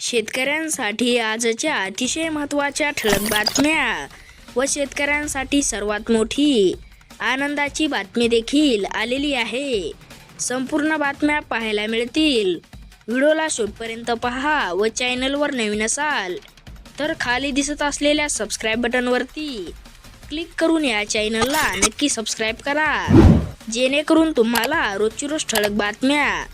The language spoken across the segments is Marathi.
शेतकऱ्यांसाठी आजच्या अतिशय महत्त्वाच्या ठळक बातम्या व शेतकऱ्यांसाठी सर्वात मोठी आनंदाची बातमी देखील आलेली आहे. संपूर्ण बातम्या पाहायला मिळतील. व्हिडिओला शेवटपर्यंत पहा व चॅनलवर नवीन असाल तर खाली दिसत असलेल्या सबस्क्राईब बटनवरती क्लिक करून या चॅनलला नक्की सबस्क्राईब करा. जेणेकरून तुम्हाला रोजची रोज ठळक बातम्या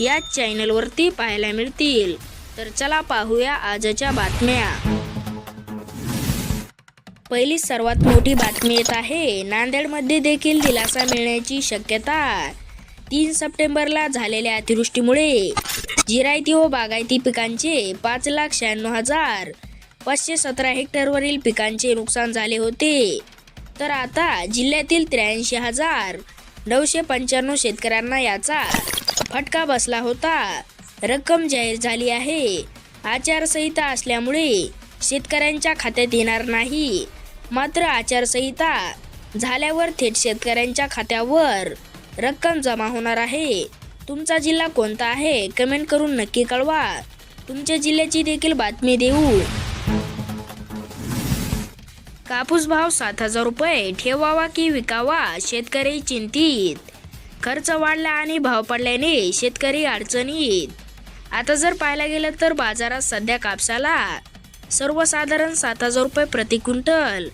या चॅनलवरती पाहायला मिळतील. तर चला पाहूया आजच्या बातम्या. पहिली सर्वात मोठी बातमी येत आहे. नांदेडमध्ये देखील दिलासा मिळण्याची शक्यता तीन सप्टेंबरला झालेल्या अतिवृष्टीमुळे जिरायती व बागायती पिकांचे पाच लाख शहाण्णव हजार पाचशे सतरा हेक्टरवरील पिकांचे नुकसान झाले होते. तर आता जिल्ह्यातील त्र्याऐंशी हजार नऊशे पंच्याण्णव शेतकऱ्यांना याचा फटका बसला होता. रक्कम जाहीर झाली आहे. आचारसंहिता असल्यामुळे शेतकऱ्यांच्या खात्यात येणार नाही. मात्र आचारसंहिता झाल्यावर थेट शेतकऱ्यांच्या खात्यावर रक्कम जमा होणार आहे. तुमचा जिल्हा कोणता आहे? कमेंट करून नक्की कळवा. तुमच्या जिल्ह्याची देखील बातमी देऊ. कापूस भाव सात हजार रुपये ठेवावा की विकावा? शेतकरी चिंतित. खर्च वाढला आणि भाव पडल्याने शेतकरी अडचणीत. आता जर पाहायला गेलं तर बाजारात सध्या कापसाला सर्वसाधारण सात हजार रुपये प्रति क्विंटल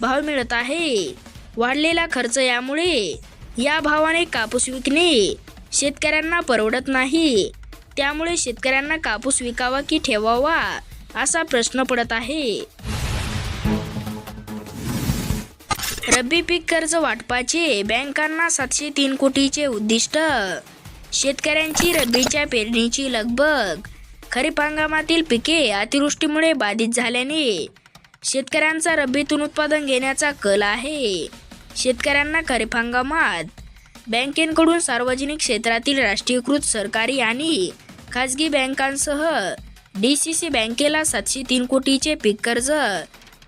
भाव मिळत आहे. वाढलेला खर्च यामुळे या भावाने कापूस विकणे शेतकऱ्यांना परवडत नाही. त्यामुळे शेतकऱ्यांना कापूस विकावा की ठेवावा असा प्रश्न पडत आहे. रब्बी पीक कर्ज वाटपाचे बँकांना सातशे तीन कोटीचे उद्दिष्ट शेतकऱ्यांची रब्बीच्या पेरणीची लगबग. खरीप हंगामातील पिके अतिवृष्टीमुळे बाधित झाल्याने शेतकऱ्यांचा रब्बीतून उत्पादन घेण्याचा कल आहे. शेतकऱ्यांना खरीप हंगामात बँकेकडून सार्वजनिक क्षेत्रातील राष्ट्रीयकृत सरकारी आणि खाजगी बँकांसह डी सी सी बँकेला सातशे तीन कोटीचे पीक कर्ज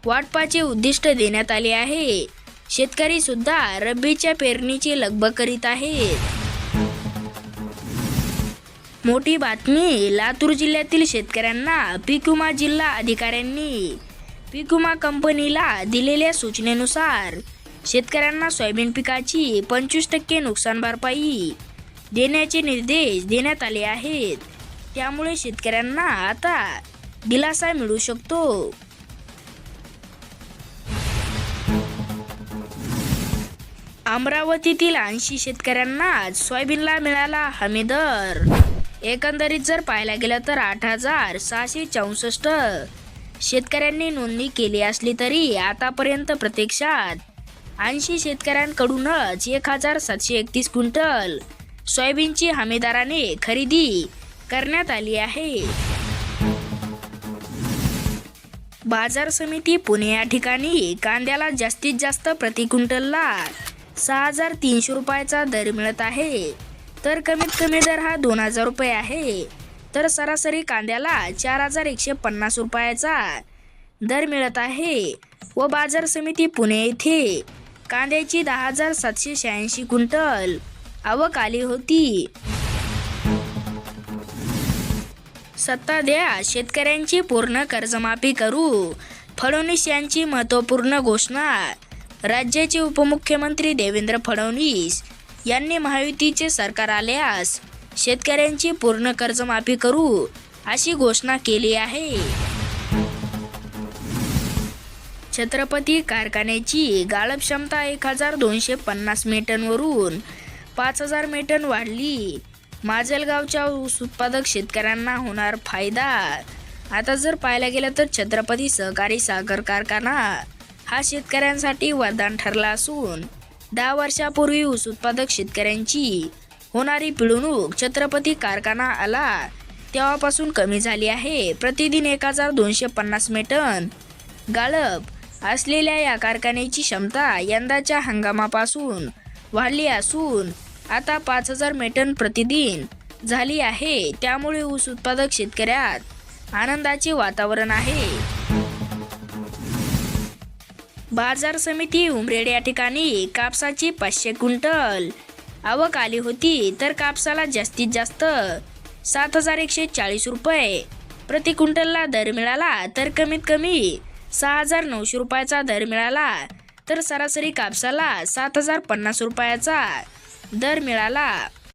वाटपाचे उद्दिष्ट देण्यात आले आहे. शेतकरी सुद्धा रब्बीच्या पेरणीची लगबग करीत आहेत. मोठी बातमी लातूर जिल्ह्यातील शेतकऱ्यांना पीक विमा जिल्हा अधिकाऱ्यांनी पीक विमा कंपनीला दिलेल्या सूचनेनुसार शेतकऱ्यांना सोयाबीन पिकाची पंचवीस टक्के नुकसान भरपाई देण्याचे निर्देश देण्यात आले आहेत. त्यामुळे शेतकऱ्यांना आता दिलासा मिळू शकतो. अमरावतीतील ऐंशी शेतकऱ्यांना सोयाबीनला मिळाला हमी दर एकंदरीत जर पाहायला गेलं तर आठ हजार सहाशे चौसष्ट शेतकऱ्यांनी नोंदणी केली असली तरी आतापर्यंत प्रत्यक्षात ऐंशी शेतकऱ्यांकडूनच एक हजार सातशे एकतीस क्विंटल सोयाबीनची हमीदाराने खरेदी करण्यात आली आहे. बाजार समिती पुणे या ठिकाणी कांद्याला जास्तीत जास्त प्रति क्विंटलला सहा हजार तीनशे रुपयाचा दर मिळत आहे. तर कमीत कमी दर हा दोन हजार रुपये आहे. तर सरासरी कांद्याला चार हजार एकशे पन्नास रुपयाचा दर मिळत आहे. व बाजार समिती पुणे येथे कांद्याची दहा हजार सातशे शहाऐंशी क्विंटल आवक आली होती. सत्ता द्या शेतकऱ्यांची पूर्ण कर्जमाफी करू. फडणवीस यांची महत्त्वपूर्ण घोषणा. राज्याचे उपमुख्यमंत्री देवेंद्र फडणवीस यांनी महायुतीचे सरकार आल्यास शेतकऱ्यांची पूर्ण कर्जमाफी करू अशी घोषणा केली आहे. छत्रपती कारखान्याची गाळप क्षमता एक हजार दोनशे पन्नास मेटनवरून पाच हजार मेटन वाढली. माजलगावच्या ऊस उत्पादक शेतकऱ्यांना होणार फायदा. आता जर पाहायला गेलं तर छत्रपती सहकारी साखर कारखाना हा शेतकऱ्यांसाठी वरदान ठरला असून दहा वर्षापूर्वी ऊस उत्पादक शेतकऱ्यांची होणारी पिळवणूक छत्रपती कारखाना आला. तेव्हापासून कमी झाली आहे. प्रतिदिन एक हजार दोनशे पन्नास मेटन गाळप असलेल्या या कारखान्याची क्षमता यंदाच्या हंगामापासून वाढली असून आता पाच हजार मेटन प्रतिदिन झाली आहे. त्यामुळे ऊस उत्पादक शेतकऱ्यात आनंदाचे वातावरण आहे. बाजार समिती उमरेड या ठिकाणी कापसाची पाचशे क्विंटल आवक आली होती तर कापसाला जास्तीत जास्त सात हजार एकशे चाळीस रुपये प्रति क्विंटलला दर मिळाला तर कमीत कमी सहा हजार नऊशे रुपयाचा दर मिळाला तर सरासरी कापसाला सात हजार पन्नास रुपयाचा दर मिळाला.